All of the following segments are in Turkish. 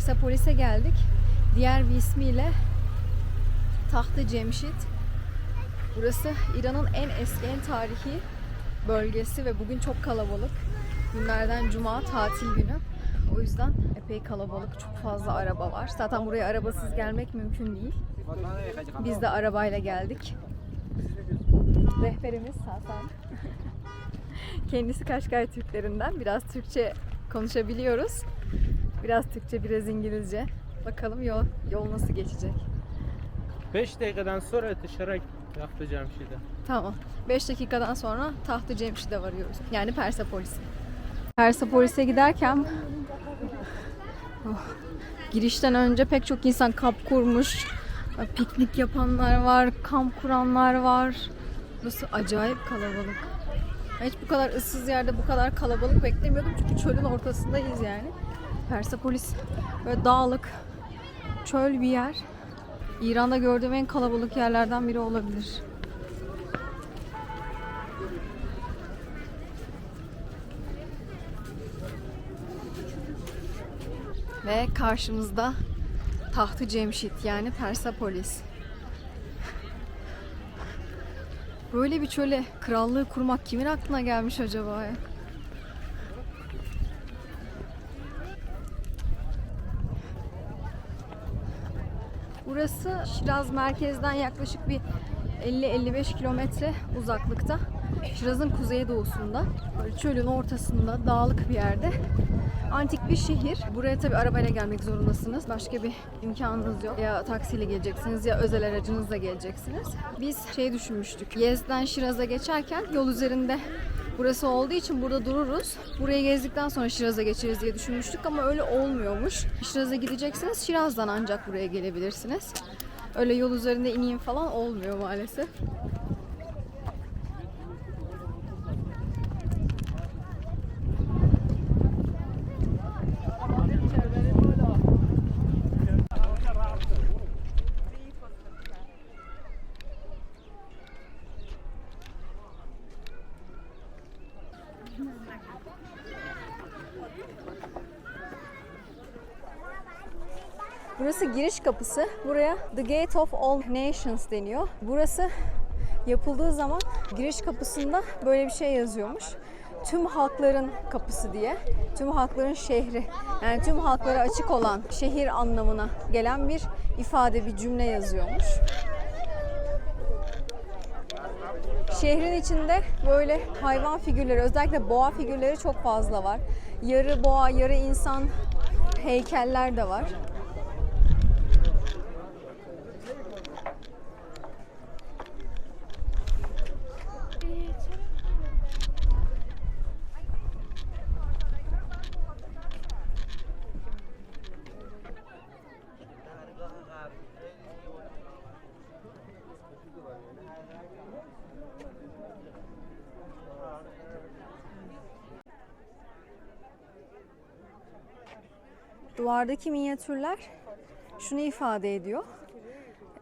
Persepolis'e geldik. Diğer bir ismiyle Tahtı Cemşit. Burası İran'ın en eski, en tarihi bölgesi ve bugün çok kalabalık. Günlerden cuma tatil günü. O yüzden epey kalabalık, çok fazla araba var. Zaten buraya arabasız gelmek mümkün değil. Biz de arabayla geldik. Rehberimiz Hasan. Kendisi Kaşgar Türklerinden. Biraz Türkçe konuşabiliyoruz. Biraz Türkçe, biraz İngilizce. Bakalım yol, yol nasıl geçecek. 5 dakikadan sonra dışarı yapacağım şeyde. Tamam. 5 dakikadan sonra Tahtı Cemşid'e varıyoruz. Yani Persepolis'e. Persepolis'e giderken oh, girişten önce pek çok insan kamp kurmuş. Piknik yapanlar var, kamp kuranlar var. Burası acayip kalabalık. Hiç bu kadar ıssız yerde bu kadar kalabalık beklemiyordum çünkü çölün ortasındayız yani. Persepolis böyle dağlık, çöl bir yer. İran'da gördüğüm en kalabalık yerlerden biri olabilir. Ve karşımızda Tahtı Cemşit yani Persepolis. Böyle bir çöle krallığı kurmak kimin aklına gelmiş acaba ya? Burası Şiraz merkezden yaklaşık bir 50-55 kilometre uzaklıkta. Şiraz'ın kuzeydoğusunda, böyle çölün ortasında, dağlık bir yerde. Antik bir şehir. Buraya tabii arabayla gelmek zorundasınız. Başka bir imkanınız yok. Ya taksiyle geleceksiniz ya özel aracınızla geleceksiniz. Biz şey düşünmüştük. Yez'den Şiraz'a geçerken yol üzerinde burası olduğu için burada dururuz. Burayı gezdikten sonra Şiraz'a geçeriz diye düşünmüştük ama öyle olmuyormuş. Şiraz'a gideceksiniz. Şiraz'dan ancak buraya gelebilirsiniz. Öyle yol üzerinde ineyim falan olmuyor maalesef. Burası giriş kapısı. Buraya The Gate of All Nations deniyor. Burası yapıldığı zaman giriş kapısında böyle bir şey yazıyormuş. Tüm halkların kapısı diye. Tüm halkların şehri. Yani tüm halklara açık olan şehir anlamına gelen bir ifade, bir cümle yazıyormuş. Şehrin içinde böyle hayvan figürleri, özellikle boğa figürleri çok fazla var. Yarı boğa, yarı insan heykeller de var. Duvardaki minyatürler şunu ifade ediyor.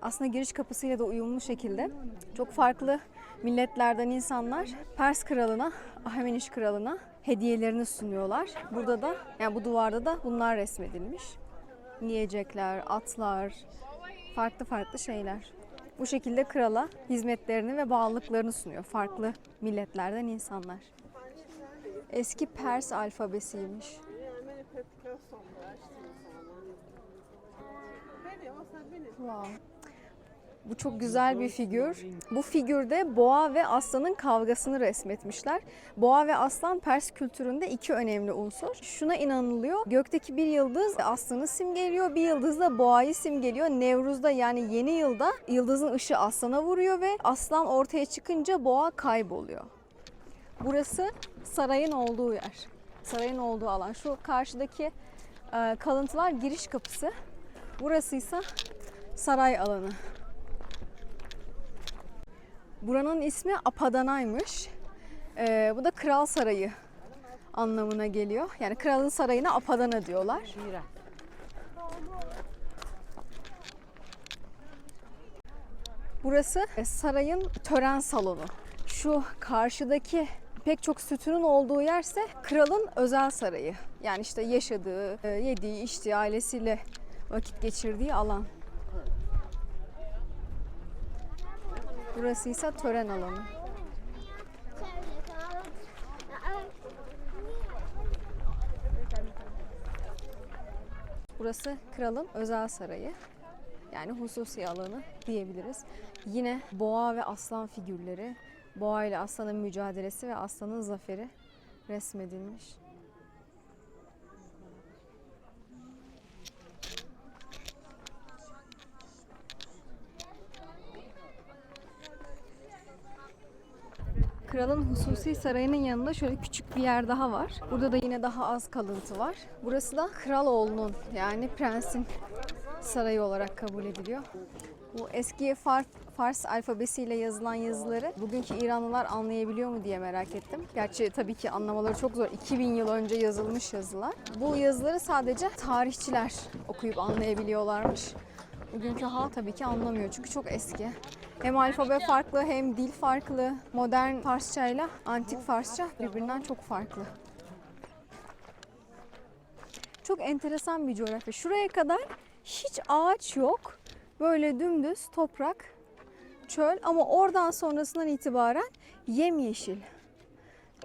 Aslında giriş kapısıyla da uyumlu şekilde çok farklı milletlerden insanlar Pers kralına, Ahemeniş kralına hediyelerini sunuyorlar. Burada da yani bu duvarda da bunlar resmedilmiş. Yiyecekler, atlar, farklı farklı şeyler. Bu şekilde krala hizmetlerini ve bağlılıklarını sunuyor farklı milletlerden insanlar. Eski Pers alfabesiymiş. Bu çok güzel bir figür. Bu figürde boğa ve aslanın kavgasını resmetmişler. Boğa ve aslan Pers kültüründe iki önemli unsur. Şuna inanılıyor. Gökteki bir yıldız aslanı simgeliyor, bir yıldız da boğayı simgeliyor. Nevruz'da yani yeni yılda yıldızın ışığı aslana vuruyor ve aslan ortaya çıkınca boğa kayboluyor. Burası sarayın olduğu yer. Sarayın olduğu alan. Şu karşıdaki e, kalıntılar giriş kapısı. Burası ise saray alanı. Buranın ismi Apadana'ymış. Ee, bu da kral sarayı anlamına geliyor. Yani kralın sarayına Apadana diyorlar. Burası sarayın tören salonu. Şu karşıdaki pek çok sütunun olduğu yerse kralın özel sarayı. Yani işte yaşadığı, e, yediği, içtiği, ailesiyle vakit geçirdiği alan. Burası ise tören alanı. Burası kralın özel sarayı. Yani hususi alanı diyebiliriz. Yine boğa ve aslan figürleri, boğa ile aslanın mücadelesi ve aslanın zaferi resmedilmiş. Kralın hususi sarayının yanında şöyle küçük bir yer daha var. Burada da yine daha az kalıntı var. Burası da kral oğlunun yani prensin sarayı olarak kabul ediliyor. Bu eski Far, Fars alfabesiyle yazılan yazıları bugünkü İranlılar anlayabiliyor mu diye merak ettim. Gerçi tabii ki anlamaları çok zor. 2000 yıl önce yazılmış yazılar. Bu yazıları sadece tarihçiler okuyup anlayabiliyorlarmış. Bugünkü halk tabii ki anlamıyor çünkü çok eski. Hem alfabe farklı hem dil farklı. Modern Farsça ile antik Farsça birbirinden çok farklı. Çok enteresan bir coğrafya. Şuraya kadar hiç ağaç yok. Böyle dümdüz toprak, çöl ama oradan sonrasından itibaren yemyeşil.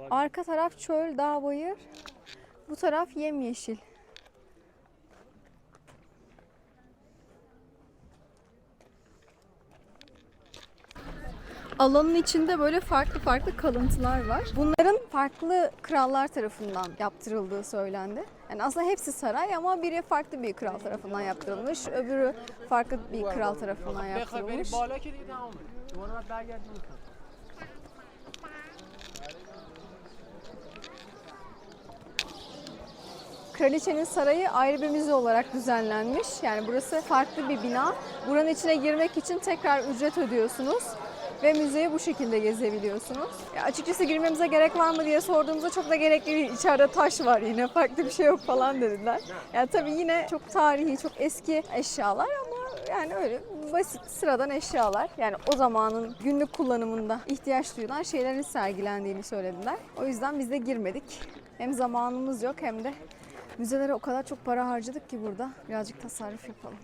Arka taraf çöl, dağ, bayır. Bu taraf yemyeşil. Alanın içinde böyle farklı farklı kalıntılar var. Bunların farklı krallar tarafından yaptırıldığı söylendi. Yani aslında hepsi saray ama biri farklı bir kral tarafından yaptırılmış, öbürü farklı bir kral tarafından yaptırılmış. Kraliçenin sarayı ayrı bir müze olarak düzenlenmiş. Yani burası farklı bir bina. Buranın içine girmek için tekrar ücret ödüyorsunuz ve müzeyi bu şekilde gezebiliyorsunuz. Ya açıkçası girmemize gerek var mı diye sorduğumuzda çok da gerekli değil. İçeride taş var yine farklı bir şey yok falan dediler. Yani tabii yine çok tarihi, çok eski eşyalar ama yani öyle basit sıradan eşyalar. Yani o zamanın günlük kullanımında ihtiyaç duyulan şeylerin sergilendiğini söylediler. O yüzden biz de girmedik. Hem zamanımız yok hem de müzelere o kadar çok para harcadık ki burada. Birazcık tasarruf yapalım.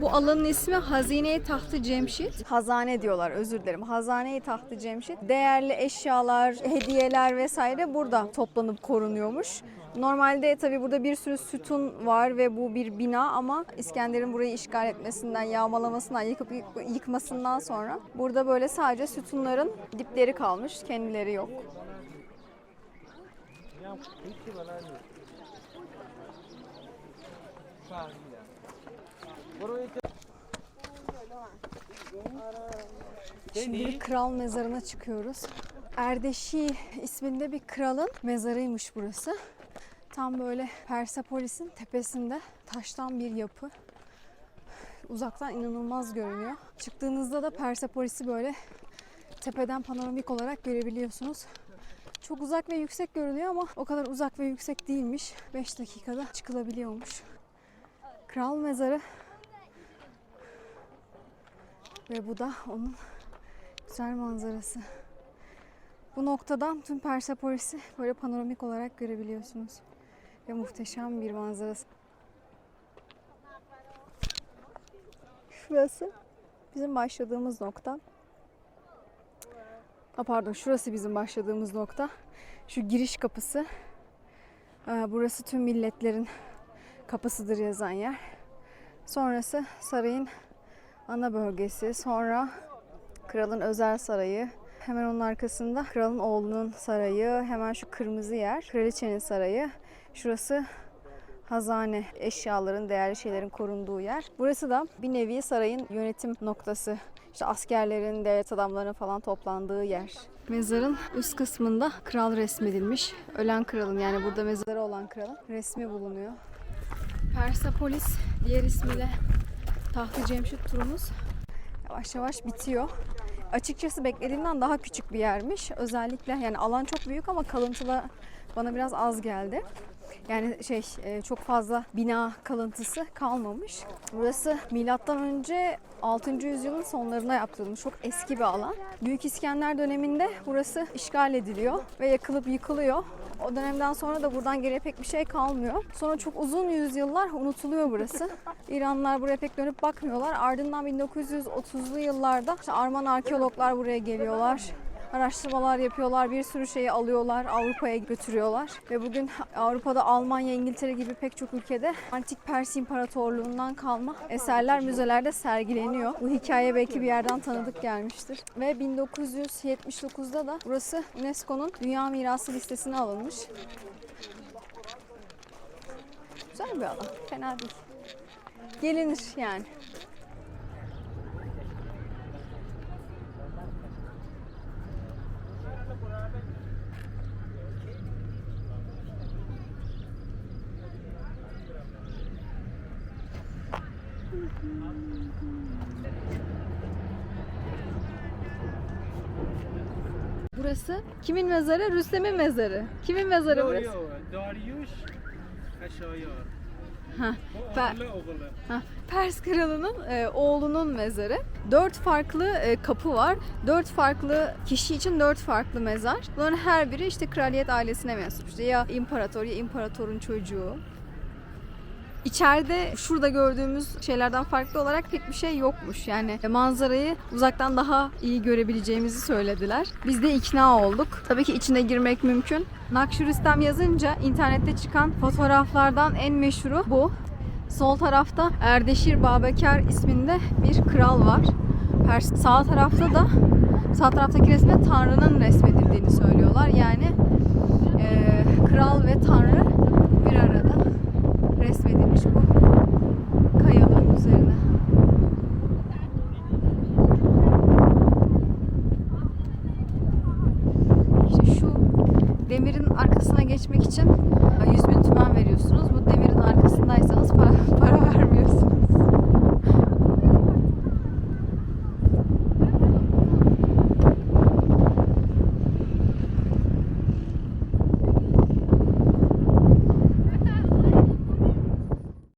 Bu alanın ismi Hazine Tahtı Cemşit. Hazane diyorlar özür dilerim. Hazane Tahtı Cemşit. Değerli eşyalar, hediyeler vesaire burada toplanıp korunuyormuş. Normalde tabii burada bir sürü sütun var ve bu bir bina ama İskender'in burayı işgal etmesinden, yağmalamasından, yıkıp yıkmasından sonra burada böyle sadece sütunların dipleri kalmış, kendileri yok. Ya, Şimdi bir kral mezarına çıkıyoruz. Erdeşi isminde bir kralın mezarıymış burası. Tam böyle Persepolis'in tepesinde taştan bir yapı. Uzaktan inanılmaz görünüyor. Çıktığınızda da Persepolis'i böyle tepeden panoramik olarak görebiliyorsunuz. Çok uzak ve yüksek görünüyor ama o kadar uzak ve yüksek değilmiş. 5 dakikada çıkılabiliyormuş. Kral mezarı ve bu da onun güzel manzarası. Bu noktadan tüm Persepolis'i böyle panoramik olarak görebiliyorsunuz. Ve muhteşem bir manzarası. Şurası bizim başladığımız nokta. Ha pardon şurası bizim başladığımız nokta. Şu giriş kapısı. Ee, Burası tüm milletlerin kapısıdır yazan yer. Sonrası sarayın ana bölgesi. Sonra kralın özel sarayı. Hemen onun arkasında kralın oğlunun sarayı. Hemen şu kırmızı yer kraliçenin sarayı. Şurası hazane, eşyaların, değerli şeylerin korunduğu yer. Burası da bir nevi sarayın yönetim noktası. İşte askerlerin, devlet adamlarının falan toplandığı yer. Mezarın üst kısmında kral resmedilmiş. Ölen kralın yani burada mezarı olan kralın resmi bulunuyor. Persepolis diğer ismiyle Tahtı Cemşit turumuz yavaş yavaş bitiyor. Açıkçası beklediğimden daha küçük bir yermiş. Özellikle yani alan çok büyük ama kalıntılar bana biraz az geldi. Yani şey e, çok fazla bina kalıntısı kalmamış. Burası milattan önce 6. yüzyılın sonlarına yaptırılmış çok eski bir alan. Büyük İskender döneminde burası işgal ediliyor ve yakılıp yıkılıyor. O dönemden sonra da buradan geriye pek bir şey kalmıyor. Sonra çok uzun yüzyıllar unutuluyor burası. İranlılar buraya pek dönüp bakmıyorlar. Ardından 1930'lu yıllarda işte Arman arkeologlar buraya geliyorlar araştırmalar yapıyorlar, bir sürü şeyi alıyorlar, Avrupa'ya götürüyorlar. Ve bugün Avrupa'da Almanya, İngiltere gibi pek çok ülkede Antik Pers İmparatorluğundan kalma eserler müzelerde sergileniyor. Bu hikaye belki bir yerden tanıdık gelmiştir. Ve 1979'da da burası UNESCO'nun Dünya Mirası listesine alınmış. Güzel bir alan, fena değil. Gelinir yani. Burası kimin mezarı? Rüstem'in mezarı. Kimin mezarı burası? Darius. Ha, oğlu. Ha, Pers kralının e, oğlunun mezarı. Dört farklı e, kapı var. Dört farklı kişi için dört farklı mezar. Bunların her biri işte kraliyet ailesine mensup. İşte ya imparator ya imparatorun çocuğu. İçeride şurada gördüğümüz şeylerden farklı olarak pek bir şey yokmuş. Yani manzarayı uzaktan daha iyi görebileceğimizi söylediler. Biz de ikna olduk. Tabii ki içine girmek mümkün. Nakşirüstem yazınca internette çıkan fotoğraflardan en meşhuru bu. Sol tarafta Erdeşir Babekar isminde bir kral var. Pers sağ tarafta da sağ taraftaki resme Tanrı'nın resmedildiğini söylüyorlar. Yani eee, kral ve Tanrı bir arada resmedilmiş bu kayaların üzerine. İşte şu demirin arkasına geçmek için 100 bin tümen veriyorsunuz. Bu demirin arkasındaysanız para, para vermiyorsunuz.